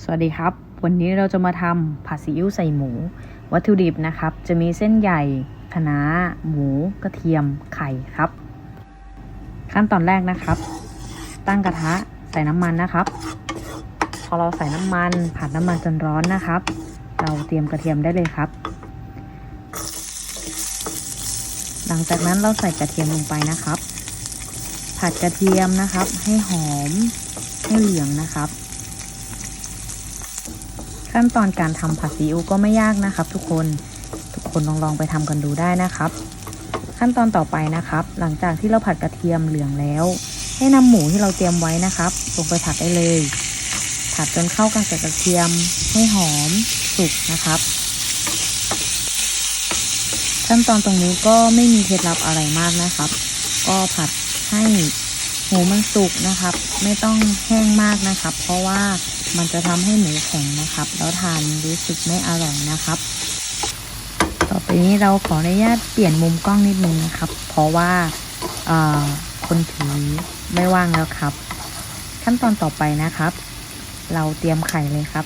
สวัสดีครับ วันนี้เราจะมาทำผัดซีอิ๊วใส่หมู วัตถุดิบนะครับ จะมีเส้นใหญ่คะน้า หมู กระเทียม ไข่ครับ ขั้นตอนแรกนะครับ ตั้งกระทะใส่น้ำมันนะครับ พอเราใส่น้ำมันผัดน้ำมันจนร้อนนะครับ เราเตรียมกระเทียมได้เลยครับ หลังจากนั้นเราใส่กระเทียมลงไปนะครับ ผัดกระเทียมนะครับ ให้หอมให้เหลืองนะครับ ขั้นตอนการทำผัดซีอิ๊วก็ไม่ยากนะครับ ทุกคนทุกคนลองลองไปทำกันดูได้นะครับ ขั้นตอนต่อไปนะครับ หลังจากที่เราผัดกระเทียมเหลืองแล้ว ให้นำหมูที่เราเตรียมไว้นะครับ ลงไปผัดได้เลย ผัดจนเข้ากันกับกระเทียมให้หอมสุกนะครับ ขั้นตอนตรงนี้ก็ไม่มีเคล็ดลับอะไรมากนะครับ ก็ผัดให้ หมูมันสุกนะครับ ไม่ต้องแห้งมากนะครับ เพราะว่ามันจะทำให้หมูแข็งนะครับ แล้วทานรู้สึกไม่อร่อยนะครับ ต่อไปนี้เราขออนุญาตเปลี่ยนมุมกล้องนิดนึงนะครับ เพราะว่าคนถือไม่ว่างแล้วครับ ขั้นตอนต่อไปนะครับ เราเตรียมไข่เลยครับ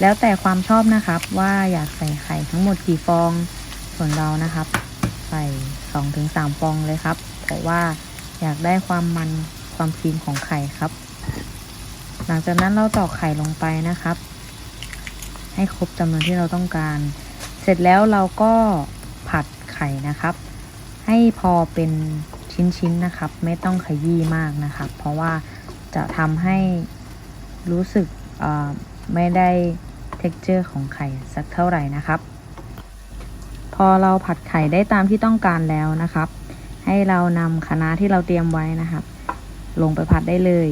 แล้วแต่ความชอบนะครับ ว่าอยากใส่ไข่ทั้งหมดกี่ฟองส่วนเรานะครับ ใส่สองถึงสามฟองเลยครับ เพราะว่า อยากได้ความมันความครีมของไข่ครับ หลังจากนั้นเราตอกไข่ลงไปนะครับ ให้ครบจำนวนที่เราต้องการ เสร็จแล้วเราก็ผัดไข่นะครับ ให้พอเป็นชิ้นๆนะครับ ไม่ต้องขยี้มากนะครับ เพราะว่าจะทำให้รู้สึกไม่ได้ t e x t อร์ของไข่สักเท่าไหร่นะครับ พอเราผัดไข่ได้ตามที่ต้องการแล้วนะครับ ให้เรานำคะน้าที่เราเตรียมไว้นะครับ ลงไปผัดได้เลย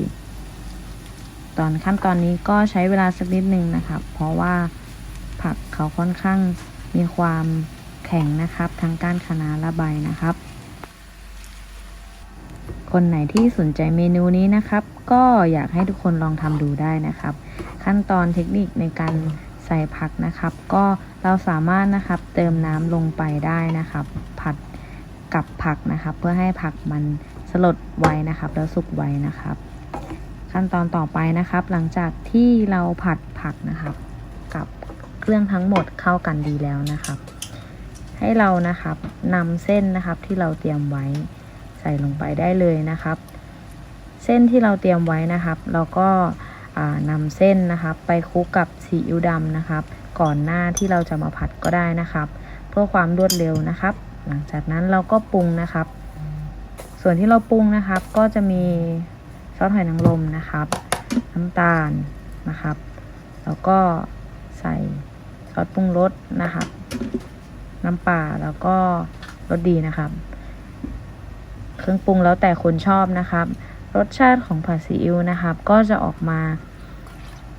ตอนขั้นตอนนี้ก็ใช้เวลาสักนิดนึงนะครับ เพราะว่าผักเขาค่อนข้างมีความแข็งนะครับทั้งก้านคะน้าและใบนะครับ คนไหนที่สนใจเมนูนี้นะครับ ก็อยากให้ทุกคนลองทำดูได้นะครับ ขั้นตอนเทคนิคในการใส่ผักนะครับ ก็เราสามารถนะครับเติมน้ำลงไปได้นะครับ กับผักนะครับ เพื่อให้ผักมันสลดไวนะครับ แล้วสุกไวนะครับ ขั้นตอนต่อไปนะครับ หลังจากที่เราผัดผักนะครับ กับเครื่องทั้งหมดเข้ากันดีแล้วนะครับ ให้เรานะครับนำเส้นนะครับที่เราเตรียมไว้ใส่ลงไปได้เลยนะครับ เส้นที่เราเตรียมไว้นะครับเราก็นำเส้นนะครับ ไปคลุกกับซีอิ๊วดำนะครับ ก่อนหน้าที่เราจะมาผัดก็ได้นะครับ เพื่อความรวดเร็วนะครับ หลังจากนั้นเราก็ปรุงนะครับ ส่วนที่เราปรุงนะครับ ก็จะมีซอสหอยนางรมนะครับ น้ำตาลนะครับ แล้วก็ใส่ซอสปรุงรสนะครับ น้ำปลาแล้วก็รสดีนะครับ เครื่องปรุงแล้วแต่คนชอบนะครับ รสชาติของผัดซีอิ๊วนะครับ ก็จะออกมา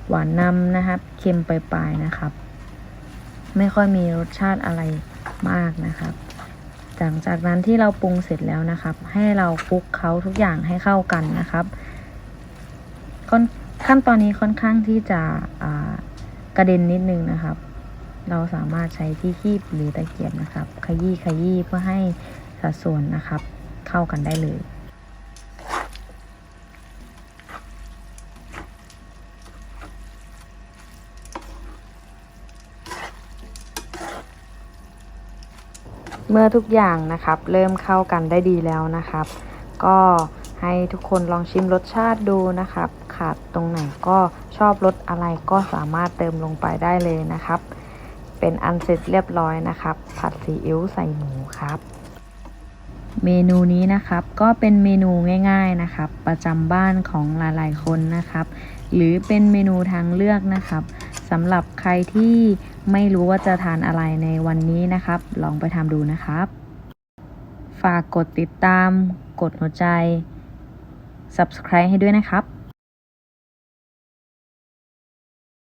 หวานนำนะครับ เค็มปลายๆนะครับ ไม่ค่อยมีรสชาติอะไรมากนะครับ หลังจากนั้นที่เราปรุงเสร็จแล้วนะครับ ให้เราคลุกเขาทุกอย่างให้เข้ากันนะครับขั้นตอนนี้ค่อนข้างที่จะกระเด็นนิดนึงนะครับ เราสามารถใช้ที่คีบหรือตะเกียบนะครับ ขยี้ขยี้เพื่อให้สัดส่วนนะครับ เข้ากันได้เลย เมื่อทุกอย่างนะครับ เริ่มเข้ากันได้ดีแล้วนะครับ ก็ให้ทุกคนลองชิมรสชาติดูนะครับ ขาดตรงไหนก็ชอบรสอะไรก็สามารถเติมลงไปได้เลยนะครับ เป็นอันเสร็จเรียบร้อยนะครับ ผัดซีอิ๊วใส่หมูครับ เมนูนี้นะครับก็เป็นเมนูง่าย ๆนะครับ ประจำบ้านของหลายๆคนนะครับ หรือเป็นเมนูทางเลือกนะครับ สำหรับใครที่ไม่รู้ว่าจะทานอะไรในวันนี้นะครับ ลองไปทำดูนะครับ ฝากกดติดตาม กดหัวใจ subscribe ให้ด้วยนะครับ